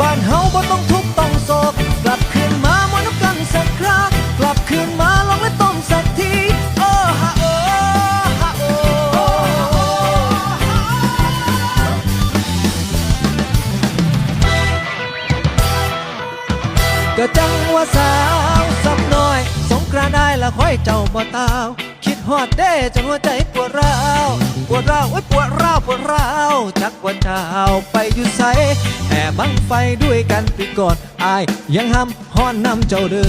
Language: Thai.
บ้านเฮาบ่ต้องทุกต้องโศกกลับคืนมามานับกันสักครั้งกลับคืนมาลองและต้มสักทีโอ้ฮะโอฮะโอก็จังว่าสาวสับน้อย สงกรานต์ได้ละค่อยเจ้าบ่ตาว คิดฮอดเด้จนหัวใจปวดร้าวปวดร้าวโอ้ยปวด ร้าร้าวจักว่าเจ้าไปอยู่ไสแต่บังไฟด้วยกันปีก่อนอายยังห้ำฮอนนำเจ้าเด้อ